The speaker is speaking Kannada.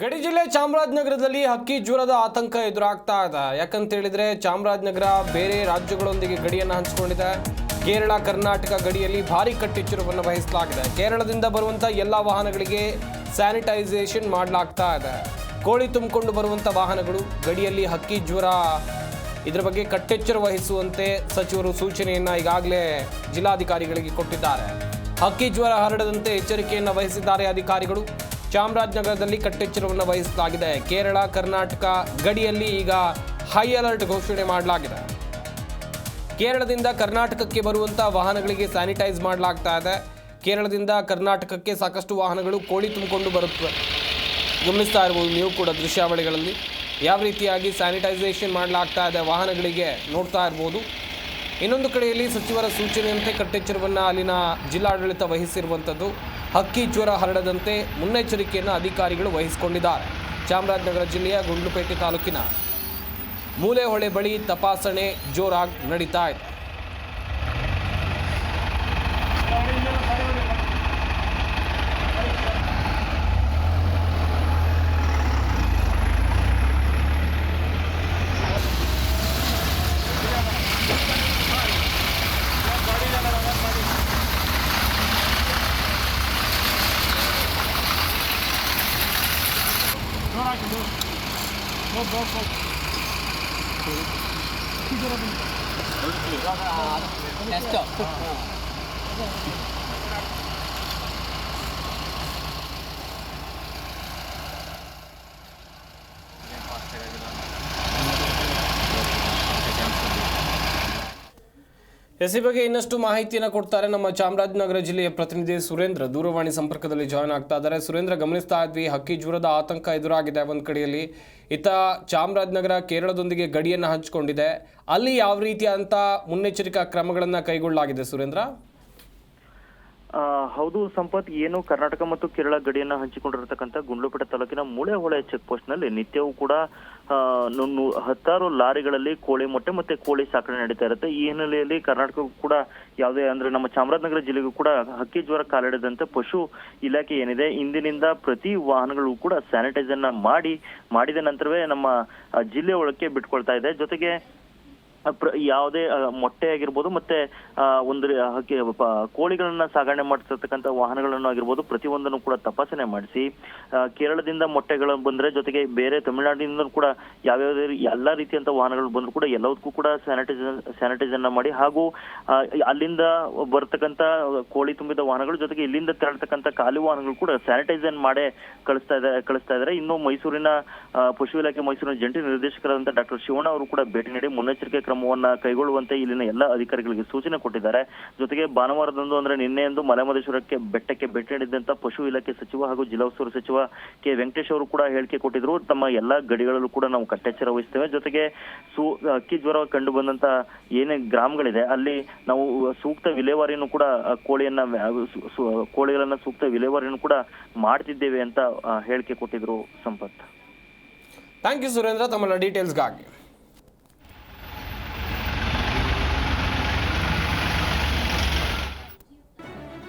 ಗಡಿ ಜಿಲ್ಲೆ ಚಾಮರಾಜನಗರದಲ್ಲಿ ಹಕ್ಕಿ ಜ್ವರದ ಆತಂಕ ಎದುರಾಗ್ತಾ ಇದೆ. ಯಾಕಂತ ಹೇಳಿದ್ರೆ ಚಾಮರಾಜನಗರ ಬೇರೆ ರಾಜ್ಯಗಳೊಂದಿಗೆ ಗಡಿಯನ್ನು ಹಂಚಿಕೊಂಡಿದೆ. ಕೇರಳ, ಕರ್ನಾಟಕ ಗಡಿಯಲ್ಲಿ ಭಾರಿ ಕಟ್ಟೆಚ್ಚರವನ್ನು ವಹಿಸಲಾಗಿದೆ. ಕೇರಳದಿಂದ ಬರುವಂಥ ಎಲ್ಲ ವಾಹನಗಳಿಗೆ ಸ್ಯಾನಿಟೈಸೇಷನ್ ಮಾಡಲಾಗ್ತಾ ಇದೆ. ಕೋಳಿ ತುಂಬಿಕೊಂಡು ಬರುವಂಥ ವಾಹನಗಳು ಗಡಿಯಲ್ಲಿ ಹಕ್ಕಿ ಜ್ವರ, ಇದರ ಬಗ್ಗೆ ಕಟ್ಟೆಚ್ಚರ ವಹಿಸುವಂತೆ ಸಚಿವರು ಸೂಚನೆಯನ್ನ ಈಗಾಗಲೇ ಜಿಲ್ಲಾಧಿಕಾರಿಗಳಿಗೆ ಕೊಟ್ಟಿದ್ದಾರೆ. ಹಕ್ಕಿ ಜ್ವರ ಹರಡದಂತೆ ಎಚ್ಚರಿಕೆಯನ್ನು ವಹಿಸಿದ್ದಾರೆ ಅಧಿಕಾರಿಗಳು. ಚಾಮರಾಜನಗರದಲ್ಲಿ ಕಟ್ಟೆಚ್ಚರವನ್ನು ವಹಿಸಲಾಗಿದೆ. ಕೇರಳ, ಕರ್ನಾಟಕ ಗಡಿಯಲ್ಲಿ ಈಗ ಹೈ ಅಲರ್ಟ್ ಘೋಷಣೆ ಮಾಡಲಾಗಿದೆ. ಕೇರಳದಿಂದ ಕರ್ನಾಟಕಕ್ಕೆ ಬರುವಂಥ ವಾಹನಗಳಿಗೆ ಸ್ಯಾನಿಟೈಸ್ ಮಾಡಲಾಗ್ತಾ ಇದೆ. ಕೇರಳದಿಂದ ಕರ್ನಾಟಕಕ್ಕೆ ಸಾಕಷ್ಟು ವಾಹನಗಳು ಕೋಳಿ ತುಂಬಿಕೊಂಡು ಬರುತ್ತವೆ. ಗಮನಿಸ್ತಾ ಇರ್ಬೋದು ನೀವು ಕೂಡ ದೃಶ್ಯಾವಳಿಗಳಲ್ಲಿ. ಯಾವ ರೀತಿಯಾಗಿ ಸ್ಯಾನಿಟೈಸೇಷನ್ ಮಾಡಲಾಗ್ತಾ ಇದೆ ವಾಹನಗಳಿಗೆ ನೋಡ್ತಾ ಇರ್ಬೋದು. ಇನ್ನೊಂದು ಕಡೆಯಲ್ಲಿ ಸಚಿವರ ಸೂಚನೆಯಂತೆ ಕಟ್ಟೆಚ್ಚರವನ್ನು ಅಲ್ಲಿನ ಜಿಲ್ಲಾಡಳಿತ ವಹಿಸಿರುವಂಥದ್ದು ಹಕ್ಕಿ ಜ್ವರ ಹರಡದಂತೆ ಮುನ್ನೆಚ್ಚರಿಕೆಯನ್ನು ಅಧಿಕಾರಿಗಳು ವಹಿಸಿಕೊಂಡಿದ್ದಾರೆ. ಚಾಮರಾಜನಗರ ಜಿಲ್ಲೆಯ ಗುಂಡ್ಲುಪೇಟೆ ತಾಲೂಕಿನ ಮೂಲೆಹೊಳೆ ಬಳಿ ತಪಾಸಣೆ ಜೋರಾಗಿ ನಡೀತಾ ಇದೆ. Bak bak bak. Vamos, vamos. ಎಸ್ ಬಗ್ಗೆ ಇನ್ನಷ್ಟು ಮಾಹಿತಿಯನ್ನು ಕೊಡ್ತಾರೆ ನಮ್ಮ ಚಾಮರಾಜನಗರ ಜಿಲ್ಲೆಯ ಪ್ರತಿನಿಧಿ ಸುರೇಂದ್ರ. ದೂರವಾಣಿ ಸಂಪರ್ಕದಲ್ಲಿ ಜಾಯ್ನ್ ಆಗ್ತಾ ಇದ್ದಾರೆ. ಸುರೇಂದ್ರ, ಗಮನಿಸ್ತಾ ಇದ್ವಿ, ಹಕ್ಕಿ ಜ್ವರದ ಆತಂಕ ಎದುರಾಗಿದೆ ಒಂದು ಕಡೆಯಲ್ಲಿ. ಇತ್ತ ಚಾಮರಾಜನಗರ ಕೇರಳದೊಂದಿಗೆ ಗಡಿಯನ್ನು ಹಂಚಿಕೊಂಡಿದೆ. ಅಲ್ಲಿ ಯಾವ ರೀತಿಯಾದಂಥ ಮುನ್ನೆಚ್ಚರಿಕಾ ಕ್ರಮಗಳನ್ನು ಕೈಗೊಳ್ಳಲಾಗಿದೆ ಸುರೇಂದ್ರ? ಹೌದು ಸಂಪತ್, ಏನು ಕರ್ನಾಟಕ ಮತ್ತು ಕೇರಳ ಗಡಿಯನ್ನ ಹಂಚಿಕೊಂಡಿರತಕ್ಕಂತ ಗುಂಡ್ಲುಪೇಟೆ ತಾಲೂಕಿನ ಮೂಳೆಹೊಳೆ ಚೆಕ್ ಪೋಸ್ಟ್ನಲ್ಲಿ ನಿತ್ಯವೂ ಕೂಡ ಹತ್ತಾರು ಲಾರಿಗಳಲ್ಲಿ ಕೋಳಿ ಮೊಟ್ಟೆ ಮತ್ತೆ ಕೋಳಿ ಸಾಕಣೆ ನಡೀತಾ ಇರುತ್ತೆ. ಈ ಹಿನ್ನೆಲೆಯಲ್ಲಿ ಕರ್ನಾಟಕಕ್ಕೂ ಕೂಡ ಯಾವುದೇ ಅಂದ್ರೆ ನಮ್ಮ ಚಾಮರಾಜನಗರ ಜಿಲ್ಲೆಗೂ ಕೂಡ ಹಕ್ಕಿ ಜ್ವರ ಕಾಲಿಡದಂತೆ ಪಶು ಇಲಾಖೆ ಏನಿದೆ, ಇಂದಿನಿಂದ ಪ್ರತಿ ವಾಹನಗಳು ಕೂಡ ಸ್ಯಾನಿಟೈಸರ್ನ ಮಾಡಿ, ಮಾಡಿದ ನಂತರವೇ ನಮ್ಮ ಜಿಲ್ಲೆ ಒಳಕ್ಕೆ ಬಿಟ್ಕೊಳ್ತಾ ಇದೆ. ಜೊತೆಗೆ ಯಾವುದೇ ಮೊಟ್ಟೆ ಆಗಿರ್ಬೋದು ಮತ್ತೆ ಒಂದು ಕೋಳಿಗಳನ್ನ ಸಾಗಣೆ ಮಾಡ್ತಿರ್ತಕ್ಕಂಥ ವಾಹನಗಳನ್ನು ಆಗಿರ್ಬೋದು ಪ್ರತಿಯೊಂದನ್ನು ಕೂಡ ತಪಾಸಣೆ ಮಾಡಿಸಿ ಕೇರಳದಿಂದ ಮೊಟ್ಟೆಗಳು ಬಂದ್ರೆ ಜೊತೆಗೆ ಬೇರೆ ತಮಿಳುನಾಡಿನಿಂದ ಕೂಡ ಯಾವ್ಯಾವ ಎಲ್ಲಾ ರೀತಿಯಂತ ವಾಹನಗಳು ಬಂದ್ರು ಕೂಡ ಎಲ್ಲದಕ್ಕೂ ಕೂಡ ಸ್ಯಾನಿಟೈಸ್ ಸ್ಯಾನಿಟೈಸ್ ಅನ್ನ ಮಾಡಿ ಹಾಗೂ ಅಲ್ಲಿಂದ ಬರ್ತಕ್ಕಂಥ ಕೋಳಿ ತುಂಬಿದ ವಾಹನಗಳು ಜೊತೆಗೆ ಇಲ್ಲಿಂದ ತೆರಳತಕ್ಕಂತ ಖಾಲಿ ವಾಹನಗಳು ಕೂಡ ಸ್ಯಾನಿಟೈಸನ್ ಮಾಡಿ ಕಳಿಸ್ತಾ ಇದ್ದಾರೆ ಕಳಿಸ್ತಾ ಇದ್ದಾರೆ. ಇನ್ನು ಮೈಸೂರಿನ ಪಶು ಇಲಾಖೆ ಮೈಸೂರಿನ ಜಂಟಿ ನಿರ್ದೇಶಕರಾದಂತಹ ಡಾಕ್ಟರ್ ಶಿವಣ್ಣ ಅವರು ಕೂಡ ಭೇಟಿ ನೀಡಿ ಮುನ್ನೆಚ್ಚರಿಕೆ ಕ್ರಮವನ್ನ ಕೈಗೊಳ್ಳುವಂತೆ ಇಲ್ಲಿನ ಎಲ್ಲ ಅಧಿಕಾರಿಗಳಿಗೆ ಸೂಚನೆ ಕೊಟ್ಟಿದ್ದಾರೆ. ಜೊತೆಗೆ ಭಾನುವಾರದಂದು ಅಂದ್ರೆ ನಿನ್ನೆಯಂದು ಮಲೆಮಹದೇಶ್ವರಕ್ಕೆ ಬೆಟ್ಟಕ್ಕೆ ಭೇಟಿ ನೀಡಿದಂತ ಪಶು ಇಲಾಖೆ ಸಚಿವ ಹಾಗೂ ಜಿಲ್ಲಾ ಉಸ್ತುವಾರಿ ಸಚಿವ ಕೆ. ವೆಂಕಟೇಶ್ ಅವರು ಕೂಡ ಹೇಳಿಕೆ ಕೊಟ್ಟಿದ್ರು. ತಮ್ಮ ಎಲ್ಲಾ ಗಡಿಗಳಲ್ಲೂ ಕೂಡ ನಾವು ಕಟ್ಟೆಚ್ಚರ ವಹಿಸ್ತೇವೆ ಜೊತೆಗೆ ಸೂ, ಅಕ್ಕಿ ಜ್ವರ ಕಂಡು ಬಂದಂತ ಏನೇ ಗ್ರಾಮಗಳಿದೆ, ಅಲ್ಲಿ ನಾವು ಸೂಕ್ತ ವಿಲೇವಾರಿಯನ್ನು ಕೂಡ ಕೋಳಿಯನ್ನ ಕೋಳಿಗಳನ್ನ ಸೂಕ್ತ ವಿಲೇವಾರಿಯನ್ನು ಕೂಡ ಮಾಡ್ತಿದ್ದೇವೆ ಅಂತ ಹೇಳಿಕೆ ಕೊಟ್ಟಿದ್ರು ಸಂಪತ್. ಥ್ಯಾಂಕ್ ಯು ಸುರೇಂದ್ರ ತಮ್ಮ ಡೀಟೇಲ್ಸ್ಗಾಗಿ